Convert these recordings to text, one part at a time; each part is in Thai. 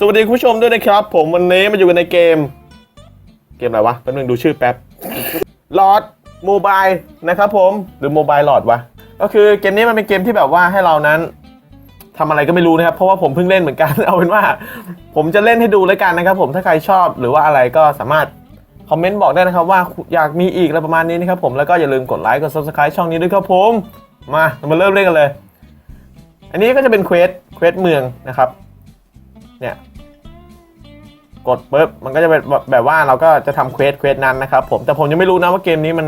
สวัสดีคุณผู้ชมด้วยนะครับ ผมวันนี้มาอยู่กันในเกม เกมอะไรวะแป๊บนึงดูชื่อแป๊บลอดโมบายนะครับผมหรือโมบายลอดวะก็คือเกมนี้มันเป็นเกมที่แบบว่าให้เรานั้นทำอะไรก็ไม่รู้นะครับ เพราะว่าผมเพิ่งเล่นเหมือนกัน เอาเป็นว่า ผมจะเล่นให้ดูแล้วกันนะครับ ผมถ้าใครชอบหรือว่าอะไรก็สามารถคอมเมนต์บอกได้นะครับว่าอยากมีอีกอะไรประมาณนี้นะครับผมแล้วก็อย่าลืมกดไลค์กด subscribe ช่องนี้ด้วยครับผมมาเรามาเริ่มเล่นกันเลย อันนี้ก็จะเป็นเควสเควสเมืองนะครับ เนี่ย กดปุ๊บมันก็จะเป็นแบบแบบว่าเราก็จะทำเควสเควสนั้นนะครับ ผมแต่ผมยังไม่รู้นะว่าเกมนี้มัน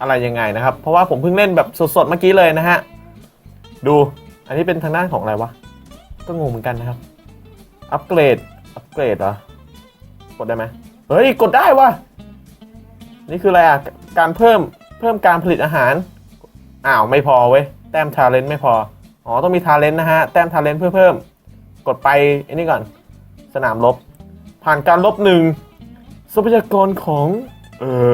อะไรยังไงนะครับ เพราะว่าผมเพิ่งเล่นแบบสดๆเมื่อกี้เลยนะฮะดูอันนี้เป็นทางด้านของอะไรวะก็งงเหมือนกันนะครับ อัปเกรดอัปเกรดเหรอกดได้ไหมเฮ้ยกดได้วะนี่คืออะไรอะการเพิ่มเพิ่มการผลิตอาหารอ้าวไม่พอเว้ยแต้มทาเลนต์ไม่พออ๋อต้องมีทาเลนต์นะฮะแต้มทาเลนต์เพื่อเพิ่ม กดไปอันนี้ก่อน สนามรบผ่านการลบหนึ่งทรัพยากรของ เอ่อ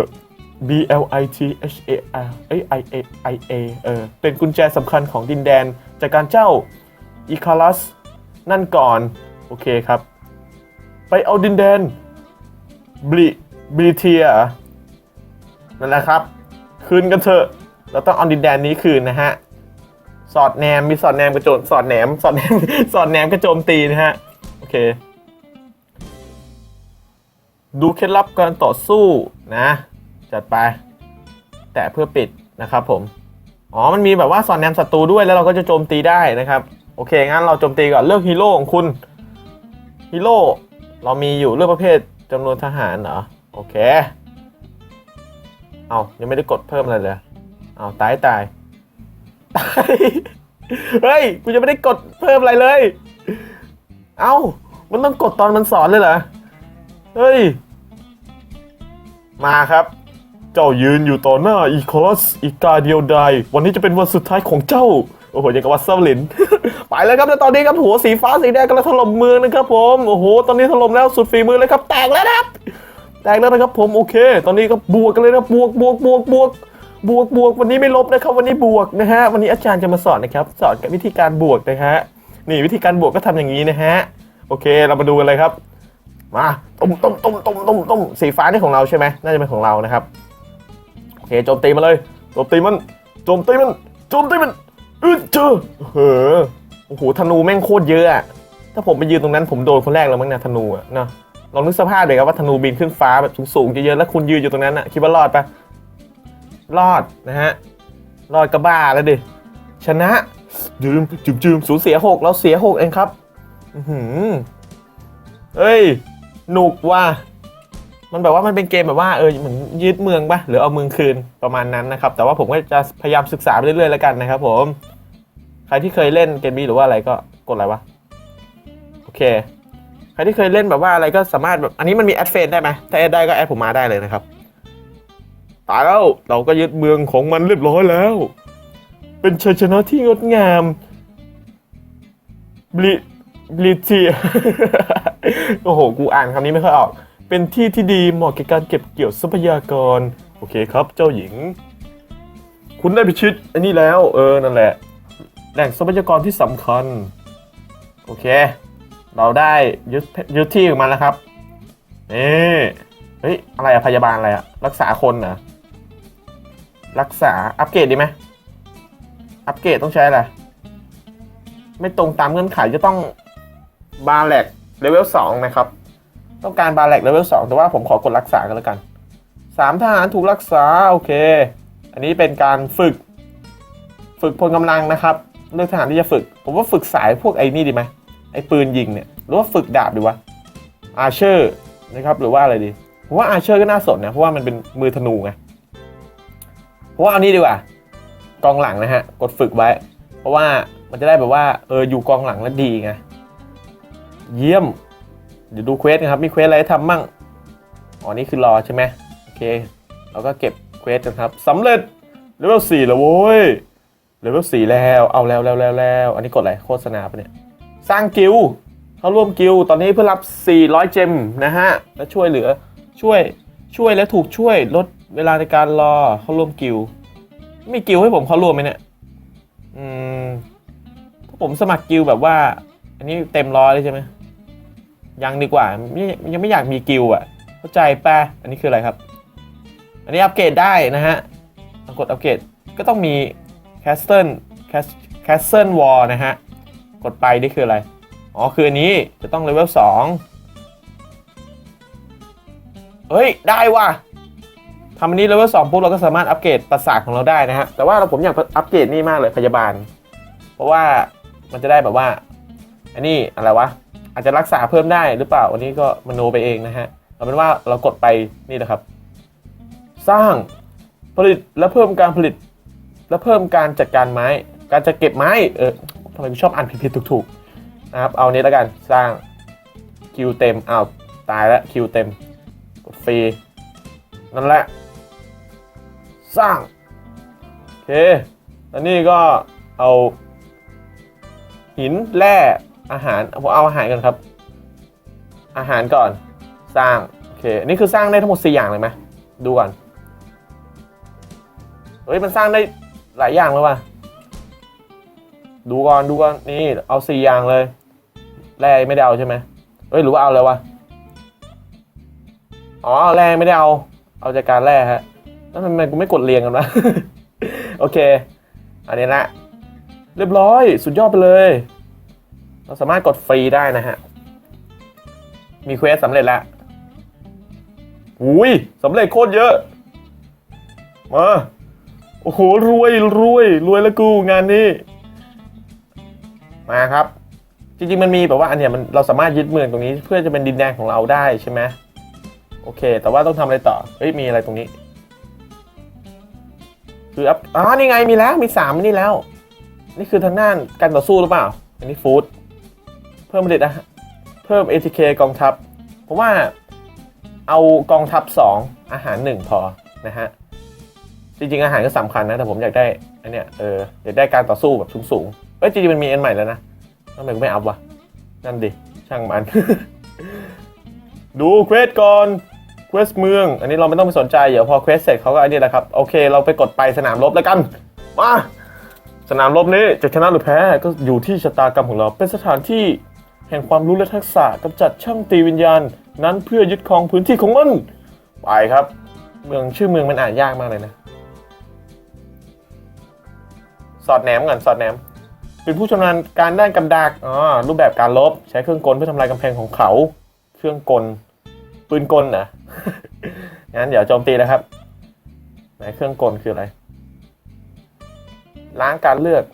B L I T H A R เอ้ย I A I A เออ เป็นกุญแจสำคัญของดินแดน จากการเจ้าอีคาลัส นั่นก่อน โอเคครับ ไปเอาดินแดนบลิบลิเทียนั่นแหละครับ คืนกันเถอะ เราต้องเอาดินแดนนี้คืนนะฮะ สอดแนมมีสอดแนมกระโจนสอดแหนมสอดแหนมสอดแหนมกระโจมตีนะฮะโอเค ดูเคล็ดลับการต่อสู้นะ จัดไป แต่เพื่อปิดนะครับผมอ๋อมันมีแบบว่าสอนแนมศัตรูด้วยแล้วเราก็จะโจมตีได้นะครับโอเคงั้นเราโจมตีก่อนเลือกฮีโร่ของคุณฮีโร่เรามีอยู่เลือกประเภทจำนวนทหารเหรอโอเคเอายังไม่ได้กดเพิ่มอะไรเลยเอาตายตายตาย เฮ้ย กูยังไม่ได้กดเพิ่มอะไรเลย เอ้า มันต้องกดตอนมันสอนเลยเหรอ เฮ้ย มาครับ เจ้ายืนอยู่ต่อหน้าอีคอสอีกาเดียวดายวันนี้จะเป็นวันสุดท้ายของเจ้า โอ้โห ยังกับวัดเซาลิน ไปแล้วครับแล้วตอนนี้ครับหัวสีฟ้าสีแดงกำลังถล่มเมืองนะครับผม โอ้โห ตอนนี้ถล่มแล้วสุดฝีมือเลยครับ แตกแล้วครับ แตกแล้วนะครับผม โอเค ตอนนี้ก็บวกกันเลยนะ บวกบวกบวกบวกบวก บวกบวกวันนี้ไม่ลบนะครับ วันนี้บวกนะฮะวันนี้อาจารย์จะมาสอนนะครับ สอนกับวิธีการบวกนะฮะนี่วิธีการบวกก็ทำอย่างนี้นะฮะโอเคเรามาดูกันเลยครับมาต้มต้มต้มต้มต้มต้มสีฟ้านี่ของเราใช่ไหมน่าจะเป็นของเรานะครับโอเคโจมตีมาเลยโจมตีมันโจมตีมันโจมตีมันอึดเจอเฮ้อโอ้โหธนูแม่งโคตรเยอะอะถ้าผมไปยืนตรงนั้นผมโดนคนแรกแล้วมั้งเนี่ยธนูอะเนาะลองนึกสภาพเลยครับว่าธนูบินขึ้นฟ้าแบบสูงๆเยอะๆแล้วคุณยืนอยู่ตรงนั้นอะคิดว่ารอดปะ รอดนะฮะ รอดก็บ้าแล้วดิ ชนะยืมจืมจืมสูญเสียหกเราเสียหกเองครับ อือหือเฮ้ย หนุกว่ะ มันแบบว่ามันเป็นเกมแบบว่าเออเหมือนยึดเมืองปะหรือเอาเมืองคืนประมาณนั้นนะครับ แต่ว่าผมก็จะพยายามศึกษาไปเรื่อยๆแล้วกันนะครับ ผม ใครที่เคยเล่นเกมนี้หรือว่าอะไรก็กดอะไรวะ โอเค ใครที่เคยเล่นแบบว่าอะไรก็สามารถแบบ อันนี้มันมีแอดเฟนได้ไหมถ้าแอดได้ก็แอดผมมาได้เลยนะครับ ตายแล้วเราก็ยึดเมืองของมันเรียบร้อยแล้ว เป็นชัยชนะที่งดงามบลิบลิทีโอ้โห กูอ่านคำนี้ไม่ค่อยออก เป็นที่ที่ดีเหมาะแก่การเก็บเกี่ยวทรัพยากร โอเคครับ เจ้าหญิง คุณได้พิชิตอันนี้แล้ว เออ นั่นแหละ แหล่งทรัพยากรที่สำคัญ โอเค เราได้ยึดยึดที่ของมันแล้วครับนี่เฮ้ย อะไรอะพยาบาลอะไรอะรักษาคนเหรอ รักษาอัปเกรดดีไหมอัปเกรดต้องใช้อะไร ไม่ตรงตามเงื่อนไขจะต้องบาแลกเลเวลสองนะครับ ต้องการบาแลกเลเวลสองแต่ว่าผมขอกดรักษากันแล้วกันสามทหารถูกรักษา โอเค อันนี้เป็นการฝึก ฝึกพลกำลังนะครับ เลือกทหารที่จะฝึก ผมว่าฝึกสายพวกไอ้นี่ดีไหมไอ้ปืนยิงเนี่ยหรือว่าฝึกดาบดีวะอาเชอร์นะครับหรือว่าอะไรดีผมว่าอาเชอร์ก็น่าสนนะเพราะว่ามันเป็นมือธนูไง เพราะว่าเอานี้ดีกว่ากองหลังนะฮะกดฝึกไว้ เพราะว่ามันจะได้แบบว่าเอออยู่กองหลังแล้วดีไงเยี่ยม เดี๋ยวดูเควสครับมีเควสอะไรให้ทำมั่งอ๋อนี่คือรอใช่ไหมโอเคเราก็เก็บเควสกันครับสำเร็จเลเวลสี่แล้วโว้ยเลเวลสี่แล้วเอาแล้วแล้วแล้วแล้วอันนี้กดอะไรโฆษณาปะเนี่ยสร้างกิลเข้าร่วมกิลตอนนี้เพื่อรับ 400 เจมนะฮะและช่วยเหลือช่วยช่วยและถูกช่วยลด เวลาในการรอเข้าร่วมกิลด์มีกิลด์ให้ผมเข้าร่วมไหมเนี่ย อืมถ้าผมสมัครกิลด์แบบว่า อันนี้เต็มร้อยเลยใช่ไหมยังดีกว่ายังไม่อยากมีกิลด์อะ เข้าใจป่ะอันนี้คืออะไรครับ อันนี้อัปเกรดได้นะฮะกดอัปเกรดก็ต้องมี Castle Castle Wall นะฮะ กดไปนี่คืออะไร อ๋อ คืออันนี้จะต้องเลเวล2เฮ้ย ได้ว่ะ ทำอันนี้เลเวล2ปุ๊บเราก็สามารถอัปเกรดปราสาทของเราได้นะฮะ แต่ว่าเราผมอยากอัปเกรดนี่มากเลยพยาบาล เพราะว่ามันจะได้แบบว่า อันนี้อะไรวะ อาจจะรักษาเพิ่มได้หรือเปล่า วันนี้ก็มโนไปเองนะฮะเอาเป็นว่าเรากดไปนี่นะครับ สร้างผลิตและเพิ่มการผลิต และเพิ่มการจัดการไม้ การจะเก็บไม้ เออทำไมกูชอบอ่านผิดๆถูกๆนะครับ เอานี้แล้วกัน สร้างคิวเต็มอ้าวตายแล้วคิวเต็มกดฟรีนั่นแหละ สร้าง โอเคแล้วนี่ก็เอา หินแร่อาหารผมเอาอาหารกันครับ อาหารก่อนสร้าง โอเคอันนี้คือสร้างได้ทั้งหมด4อย่างเลยไหมดูก่อน เฮ้ย มันสร้างได้หลายอย่างเลยว่ะ ดูก่อน ดูก่อน นี่ เอาสี่อย่างเลย แร่ไม่ได้เอาใช่ไหมเฮ้ย หรือว่าเอาเลยวะ อ๋อ แร่ไม่ได้เอา เอาจากการแร่ฮะ แล้วทำไมกูไม่กดเรียงกันวะ โอเค อันนี้ละ เรียบร้อย สุดยอดไปเลย เราสามารถกดฟรีได้นะฮะ มีเควสสำเร็จแล้วอุ้ยสำเร็จโคตรเยอะ มา โอ้โห รวยรวยรวยแล้วกูงานนี้ มาครับ จริงๆ มันมีแบบว่าอันเนี้ยมันเราสามารถยึดเมืองตรงนี้ เพื่อจะเป็นดินแดนของเราได้ใช่ไหมโอเค แต่ว่าต้องทำอะไรต่อ เฮ้ย มีอะไรตรงนี้ คืออัพอ๋อนี่ไงมีแล้วมีสามนี่แล้ว นี่คือทางด้านการต่อสู้หรือเปล่า อันนี้ฟู้ดเพิ่มผลิตอาหารเพิ่ม ATK กองทัพผมว่าเอากองทัพ 2 อาหาร 1 พอนะฮะ จริงๆ อาหารก็สำคัญนะ แต่ผมอยากได้อันเนี้ยเอออยากได้การต่อสู้แบบสูงๆเอ้ยจริงๆ มันมีอันใหม่แล้วนะทำไมกูไม่อัพวะนั่นดิ ช่างมัน ดูเควสก่อน ควสเมือง อันนี้เราไม่ต้องไปสนใจ เดี๋ยวพอเควสเสร็จเขาก็อันนี้แหละครับ โอเค เราไปกดไปสนามรบแล้วกัน มา สนามรบนี้จะชนะหรือแพ้ก็อยู่ที่ชะตากรรมของเรา เป็นสถานที่แห่งความรู้และทักษะกำจัดช่างตีวิญญาณ นั้นเพื่อยึดครองพื้นที่ของมัน ไปครับ เมืองชื่อเมืองมันอ่านยากมากเลยนะ สอดแหนมก่อนสอดแหนม เป็นผู้ชำนาญการด้านกำดักอ๋อรูปแบบการลบ ใช้เครื่องกลเพื่อทำลายกำแพงของเขา เครื่องกล ปืนกลนะงั้นเดี๋ยวโจมตีนะครับไหนเครื่องกลคืออะไร ล้างการเลือก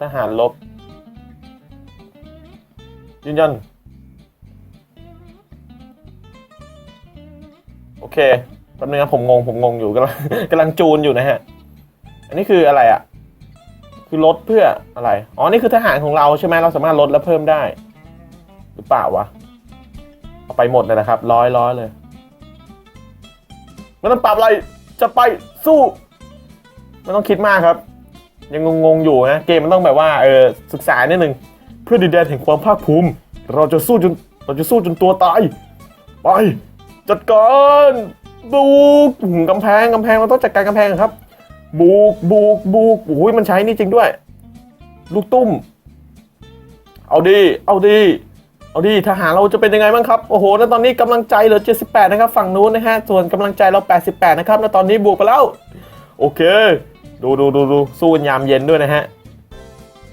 ทหารลบยืนยันโอเคแป๊บนึงผมงงผมงงอยู่กำลังกำลังจูนอยู่นะฮะ อันนี้คืออะไรอะ่ะ คือลดเพื่ออะไร อ๋อ นี่คือทหารของเราใช่ไหมเราสามารถลดและเพิ่มได้ หรือเปล่าวะ เอาไปหมดเลยนะครับร้อยร้อยเลยไม่ต้องปรับอะไรจะไปสู้ไม่ต้องคิดมากครับ ยังงงๆอยู่นะเกมมันต้องแบบว่าเออศึกษานิดนึงเพื่อดินแดนแห่งความภาคภูมิ เราจะสู้จนเราจะสู้จนตัวตายไปจัดการบุกกำแพงกำแพงเราต้องจัดการกำแพงครับบุกบุกบุกโอ้ยมันใช้นี่จริงด้วย ลูกตุ้ม เอาดี เอาดี เอาดีทหารเราจะเป็นยังไงบ้างครับ โอ้โหแล้วตอนนี้กำลังใจเหลือ 78 นะครับ ฝั่งนู้นนะฮะ ส่วนกำลังใจเรา 88 นะครับแล้วตอนนี้บวกไปแล้ว โอเค ดูดูดูดูสู้กันยามเย็นด้วยนะฮะ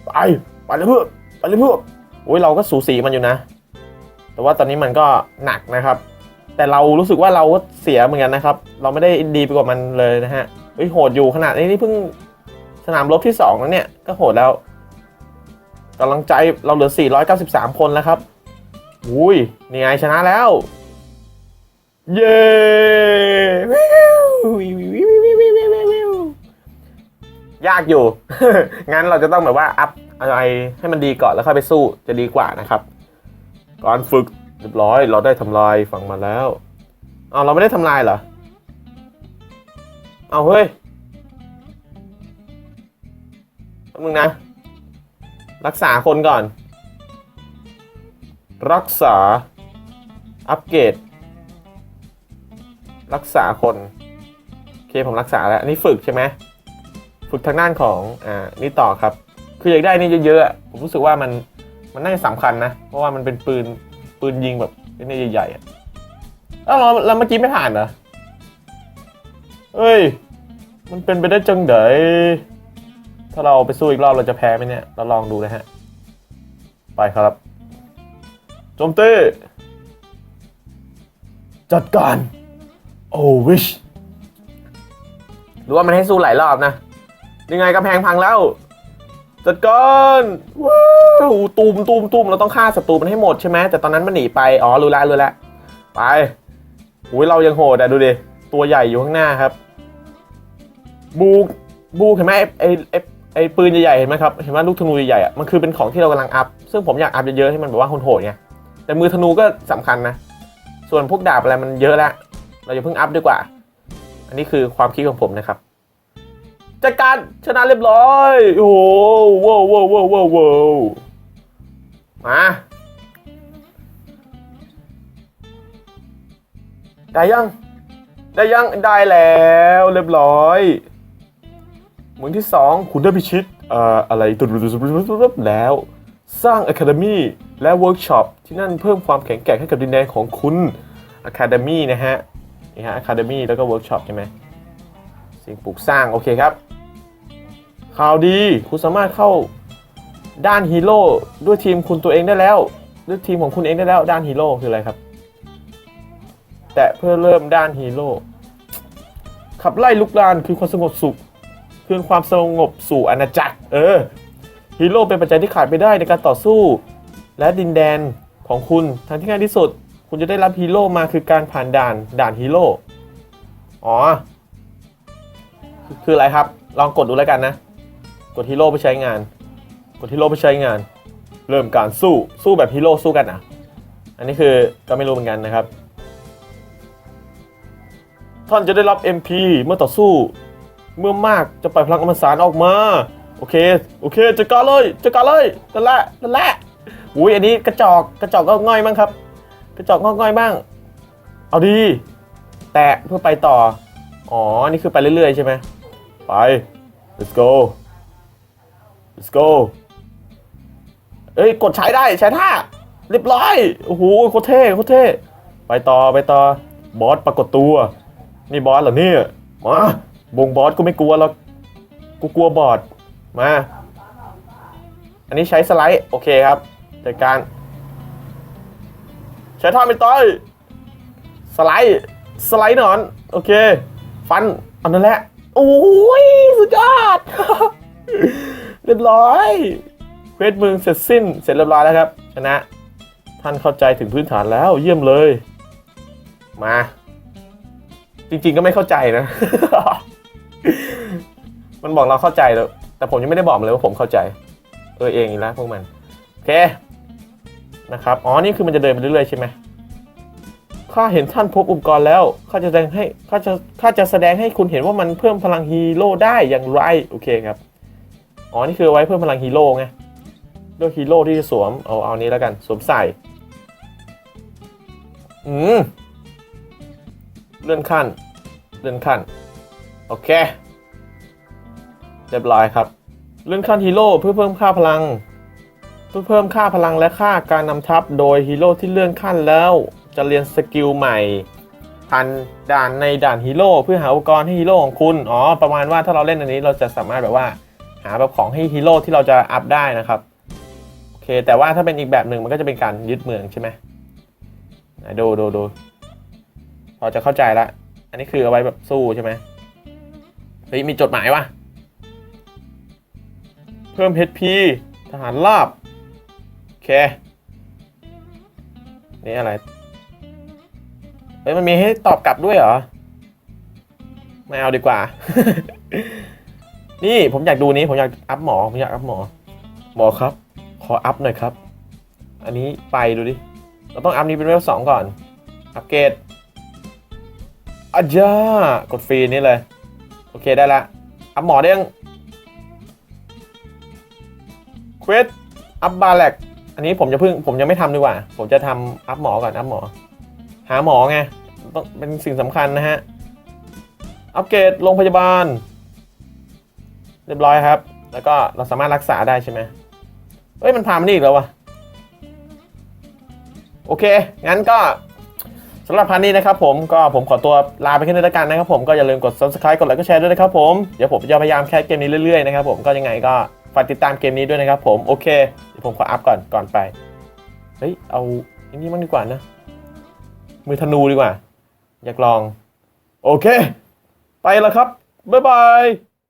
ไป ไปเลยเพื่อนไปเลยเพื่อนโอ้ยเราก็สูสีมันอยู่นะ แต่ว่าตอนนี้มันก็หนักนะครับ แต่เรารู้สึกว่าเราก็เสียเหมือนกันนะครับ เราไม่ได้ดีไปกว่ามันเลยนะฮะเฮ้ยโหดอยู่ขนาดนี้นี่เพิ่งสนามรบที่2แล้วเนี่ย ก็โหดแล้วกำลังใจเราเหลือ 493 คนแล้วครับ อุ้ยนี่ไงชนะแล้ว เย้ยากอยู่ งั้นเราจะต้องแบบว่าอัพอะไรให้มันดีก่อนแล้วค่อยไปสู้จะดีกว่านะครับ ก่อนฝึกเรียบร้อย เราได้ทำลายฝั่งมาแล้วเอาวเราไม่ได้ทำลายเหรอ เอาเฮ้ยมึงนะ รักษาคนก่อน รักษา อัปเกรด รักษาคน โอเคผมรักษาแล้ว อันนี้ฝึกใช่ไหม ฝึกทางด้านของ อ่า นี่ต่อครับ คืออยากได้นี่เยอะๆ ผมรู้สึกว่ามัน มันน่าจะสำคัญนะ เพราะว่ามันเป็นปืน ปืนยิงแบบนี่ใหญ่ๆอะเอ้าวเราเราเมื่อกี้ไม่ผ่านเหรอ เอ้ย มันเป็นไปได้จังเดยถ้าเราไปสู้อีกรอบเราจะแพ้ไหมเนี่ย เราลองดูนะฮะ ไปครับ โจมตีจัดการโอ้วิชหรือว่ามันให้สู้หลายรอบนะยังไงกำแพงพังแล้ว จัดการว้าวตูมตูมตูมเราต้องฆ่าศัตรูมันให้หมดใช่ไหมแต่ตอนนั้นมันหนีไปอ๋อรู้แล้วรู้แล้วไปอุ้ยเรายังโหดอะดูดิตัวใหญ่อยู่ข้างหน้าครับ บูบูเห็นไหมไอ้ไอ้ไอ้ไอ้ปืนใหญ่ๆเห็นไหมครับเห็นไหมลูกธนูใหญ่ๆอะมันคือเป็นของที่เรากำลังอัพ ซึ่งผมอยากอัพเยอะๆให้มันแบบว่าโหดๆไง แต่มือธนูก็สำคัญนะ ส่วนพวกดาบอะไรมันเยอะแล้ว เราจะเพิ่งอัพดีกว่า อันนี้คือความคิดของผมนะครับจัดการชนะเรียบร้อย โอ้โหว้าวว้าวว้าวว้าวมาได้ยัง ได้ยังได้แล้วเรียบร้อยเหมือนที่สองคุณได้พิชิตอ่ออะไรตุบๆๆๆแล้วสร้าง Academy และเวิร์กช็อปที่นั่นเพิ่มความแข็งแกร่งให้กับดินแดนของคุณ Academy นะฮะนี่ฮะ Academy แล้วก็เวิร์กช็อปใช่ไหมสิ่งปลูกสร้าง โอเคครับ ข่าวดี คุณสามารถเข้าด้านฮีโร่ด้วยทีมคุณตัวเองได้แล้ว ด้วยทีมของคุณเองได้แล้วด้านฮีโร่คืออะไรครับ แต่เพื่อเริ่มด้านฮีโร่ขับไล่ลุกลานคือความสงบสุขคืนความสงบสู่อาณาจักร เออฮีโร่เป็นปัจจัยที่ขาดไม่ได้ในการต่อสู้ และดินแดนของคุณทางที่ง่ายที่สุด คุณจะได้รับฮีโร่มาคือการผ่านด่านด่านฮีโร่อ๋อ คือออะไรครับ ลองกดดูแล้วกันนะ กดฮีโร่ไปใช้งาน กดฮีโร่ไปใช้งาน เริ่มการสู้สู้แบบฮีโร่สู้กันอะ อันนี้คือก็ไม่รู้เหมือนกันนะครับท่านจะได้รับ MP เมื่อต่อสู้ เมื่อมากจะปล่อยพลังอมสารออกมา โอเค โอเคจัดการเลยจัดการเลยนั่นแหละนั่นแหละ อุ้ยอันนี้กระจอกกระจอกก็ง่อยบ้างครับ กระจอกงอกง่อยบ้าง เอาดี แตะเพื่อไปต่อ อ๋อ นี่คือไปเรื่อยๆใช่ไหมไป let's go let's go เอ้ย กดใช้ได้ใช้ท่าเรียบร้อยโอ้โหโคตรเท่โคตรเท่ไปต่อไปต่อบอสปรากฏตัว นี่บอสเหรอเนี่ยมาบงบอสกูไม่กลัวหรอกกูกลัวบอสมา อันนี้ใช้สไลด์ โอเคครับ จัดการ ใช้ท่าไม่ต้อย สไลด์ สไลด์หนอน โอเค ฟันอันนั้นแหละ โอ้ย สุดยอด เรียบร้อยเควสมึงเสร็จสิ้น เสร็จเรียบร้อยแล้วครับ ชนะ ท่านเข้าใจถึงพื้นฐานแล้ว เยี่ยมเลย มา จริงๆก็ไม่เข้าใจนะ มันบอกเราเข้าใจแล้ว แต่ผมยังไม่ได้บอกเลยว่าผมเข้าใจ เออเองอีกแล้วพวกมัน โอเค นะครับ อ๋อ นี่คือมันจะเดินไปเรื่อยๆใช่ไหมข้าเห็นท่านพบอุปกรณ์แล้ว ข้าจะแสดงให้ ข้าจะ ข้าจะแสดงให้คุณเห็นว่ามันเพิ่มพลังฮีโร่ได้อย่างไร โอเคครับ อ๋อ นี่คือไว้เพิ่มพลังฮีโร่ไงด้วยฮีโร่ที่จะสวม เอาเอานี้แล้วกัน สวมใส่ อืม เลื่อนขั้น เลื่อนขั้น โอเค เรียบร้อยครับ เลื่อนขั้นฮีโร่เพื่อเพิ่มค่าพลัง พื่อเพิ่มค่าพลังและค่าการนำทัพโดยฮีโร่ที่เลื่อนขั้นแล้ว จะเรียนสกิลใหม่ผ่านด่านในด่านฮีโร่เพื่อหาอุปกรณ์ให้ฮีโร่ของคุณ อ๋อ ประมาณว่าถ้าเราเล่นอันนี้เราจะสามารถแบบว่า หาแบบของให้ฮีโร่ที่เราจะอัพได้นะครับ โอเค แต่ว่าถ้าเป็นอีกแบบหนึ่งมันก็จะเป็นการยึดเมืองใช่ไหมดูดูดูพอจะเข้าใจละ อันนี้คือเอาไว้แบบสู้ใช่ไหมเฮ้ยมีจดหมายว่ะเพิ่ม HP ทหารราบ เค นี่อะไร เฮ้ย มันมีให้ตอบกลับด้วยเหรอ ไม่เอาดีกว่า นี่ผมอยากดูนี้ ผมอยากอัพหมอ ผมอยากอัพหมอ หมอครับ ขออัพหน่อยครับ อันนี้ไปดูดิ เราต้องอัพนี้เป็นเวลสองก่อน อัปเกรดอาจ้ากดฟรีนี่เลย โอเคได้ละ อัพหมอได้ยังควสอัพบาแลก อันนี้ผมจะเพิ่งผมยังไม่ทำดีกว่า ผมจะทำอัพหมอก่อนอัพหมอ หาหมอไงต้องเป็นสิ่งสำคัญนะฮะ อัปเกรดโรงพยาบาล เรียบร้อยครับ แล้วก็เราสามารถรักษาได้ใช่ไหมเอ้ยมันพามันอีกแล้ววะโอเค งั้นก็สำหรับพันนี้นะครับผมก็ผมขอตัวลาไปแค่นี้แล้วกันนะครับผมก็อย่าลืมกด subscribe กดไลค์กดแชร์ด้วยนะครับผมเดี๋ยวผมจะพยายามแคสเกมนี้เรื่อยๆนะครับผมก็ยังไงก็ฝากติดตามเกมนี้ด้วยนะครับผมโอเค ผมขออัพก่อนก่อนไป เฮ้ย เอาอย่างนี้มั่งดีกว่านะ มือธนูดีกว่า อยากลอง โอเค ไปแล้วครับ บ๊ายบาย